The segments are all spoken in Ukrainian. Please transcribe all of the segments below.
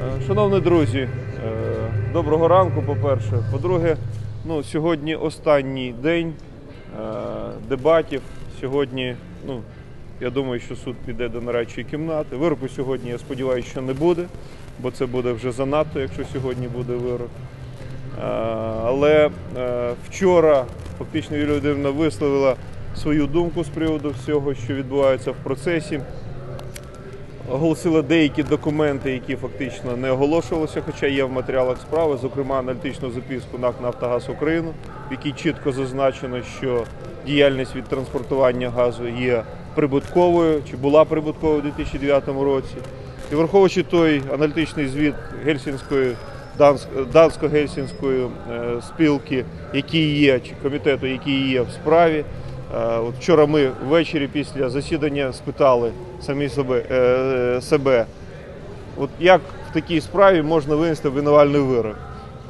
Е, Шановні друзі, е, доброго ранку, по-перше. По-друге, ну, сьогодні останній день е, дебатів. Сьогодні, ну, я думаю, що суд піде до нарадчої кімнати. Вироку сьогодні, я сподіваюся, що не буде, бо це буде вже занадто, якщо сьогодні буде вирок. Але вчора фактично Юлія Володимирівна висловила свою думку з приводу всього, що відбувається в процесі оголосила деякі документи, які фактично не оголошувалися, хоча є в матеріалах справи, зокрема аналітичну записку НАК «Нафтогаз Україну, в якій чітко зазначено, що діяльність від транспортування газу є прибутковою чи була прибутковою у 2009 році. І враховуючи той аналітичний звіт Гельсінської Данськ- датсько-гельсінської е, спілки, який є, чи комітету, який є в справі. Е, От вчора ми ввечері після засідання спитали самі себе, е, себе от як в такій справі можна винести обвинувальний вирок.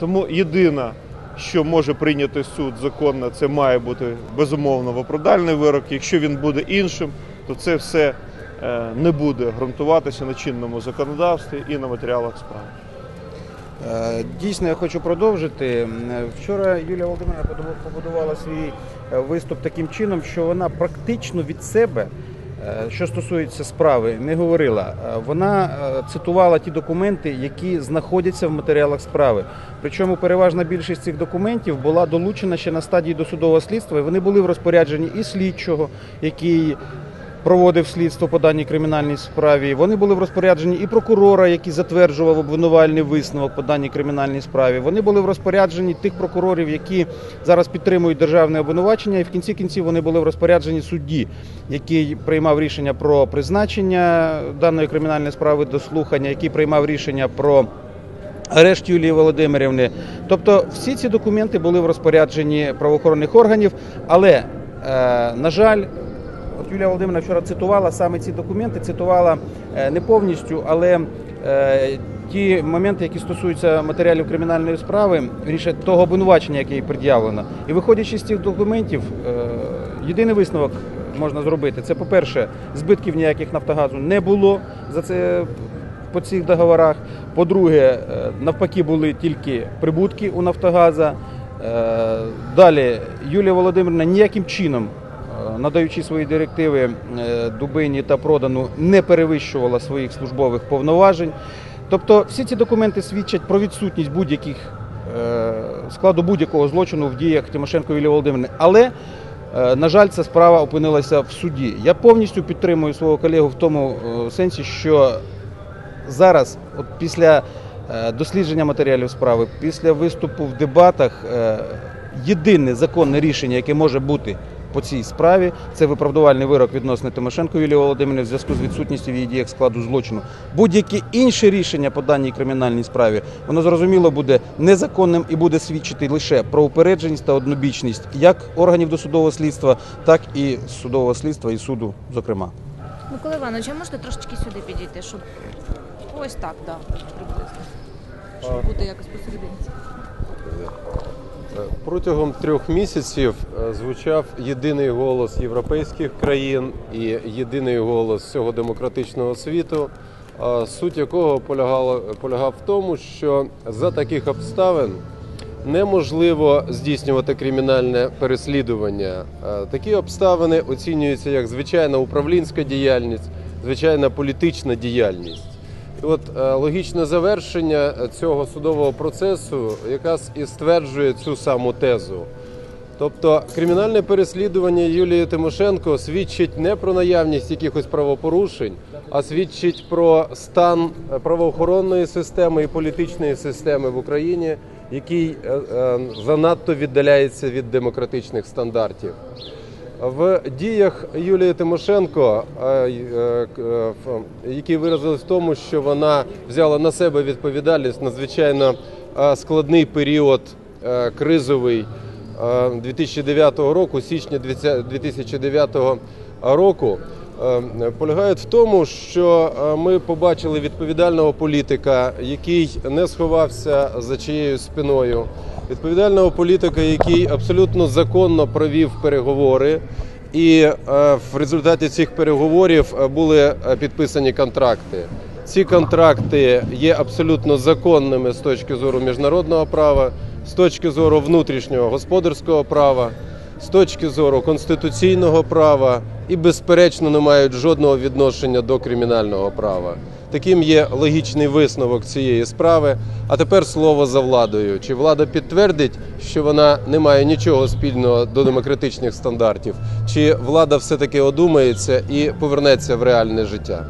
Тому єдине, що може прийняти суд законно, це має бути безумовно виправдальний вирок. Якщо він буде іншим, то це все е, не буде ґрунтуватися на чинному законодавстві і на матеріалах справи. Е, Дійсно, я хочу продовжити. Вчора Юлія Володимирівна побудувала- свій е, виступ таким чином, що вона практично від себе, е, що стосується справи, не говорила. Вона цитувала ті документи, які знаходяться в матеріалах справи. Причому переважна більшість цих документів була долучена ще на стадії досудового слідства, і вони були в розпорядженні і слідчого, який проводив слідство по даній кримінальній справі. Вони були в розпорядженні і прокурора, який затверджував обвинувальний висновок по даній кримінальній справі. Вони були в розпорядженні тих прокурорів, які зараз підтримують державне обвинувачення, і в кінці кінців вони були в розпорядженні судді, який приймав рішення про призначення даної кримінальної справи до слухання, який приймав рішення про. Арешт Юлії Володимирівни. Тобто всі ці документи були в розпорядженні правоохоронних органів, але, е, на жаль, Юлія Володимирівна вчора цитувала саме ці документи, цитувала е, не повністю, але е, ті моменти, які стосуються матеріалів кримінальної справи, вірніше того обвинувачення, яке їй пред'явлено. І виходячи з цих документів, е, єдиний висновок можна зробити. Це, по-перше, збитків ніяких Нафтогазу не було за це по цих договорах. По-друге, навпаки, були тільки прибутки у Нафтогаза. Далі Юлія Володимирівна ніяким чином, надаючи свої директиви е, Дубині та Продану, не перевищувала своїх службових повноважень. Тобто всі ці документи свідчать про відсутність будь-яких е, складу будь-якого злочину в діях Тимошенко Юлії Володимирівни. Але Е, На жаль, ця справа опинилася в суді. Я повністю підтримую свого колегу в тому сенсі, що зараз, от після дослідження матеріалів справи, після виступу в дебатах, єдине законне рішення, яке може бути по цій справі, це виправдувальний вирок відносно Тимошенко Юлії Володимирівни в зв'язку з відсутністю в її діях складу злочину. Будь-яке інше рішення по даній кримінальній справі, воно зрозуміло буде незаконним і буде свідчити лише про упередженість та однобічність як органів досудового слідства, так і судового слідства і суду, зокрема. Микола Іванович, а можете трошечки сюди підійти, щоб ось так, да, приблизно. Щоб бути якось посередині. Протягом трьох місяців е, звучав єдиний голос європейських країн і єдиний голос всього демократичного світу, е, суть якого полягала, полягав в тому, що за таких обставин неможливо здійснювати кримінальне переслідування. Е, Такі обставини оцінюються як звичайна управлінська діяльність, звичайна політична діяльність. От е, логічне завершення цього судового процесу якраз і стверджує цю саму тезу. Тобто кримінальне переслідування Юлії Тимошенко свідчить не про наявність якихось правопорушень, а свідчить про стан е, правоохоронної системи і політичної системи в Україні, який е, занадто віддаляється від демократичних стандартів. В діях Юлії Тимошенко, е, е, е, які виразились в тому, що вона взяла на себе відповідальність надзвичайно складний період кризовий е, 2009 року, січня 2009 року, полягають в тому, що е, ми побачили відповідального політика, який не сховався за чиєю спиною, відповідального політика, який абсолютно законно провів переговори. І е, в результаті цих переговорів е, були е, підписані контракти. Ці контракти є абсолютно законними з точки зору міжнародного права, з точки зору внутрішнього господарського права, з точки зору конституційного права і, безперечно, не мають жодного відношення до кримінального права. Таким є логічний висновок цієї справи. А тепер слово за владою. Чи влада підтвердить, що вона не має нічого спільного до демократичних стандартів, чи влада все таки одумається і повернеться в реальне життя?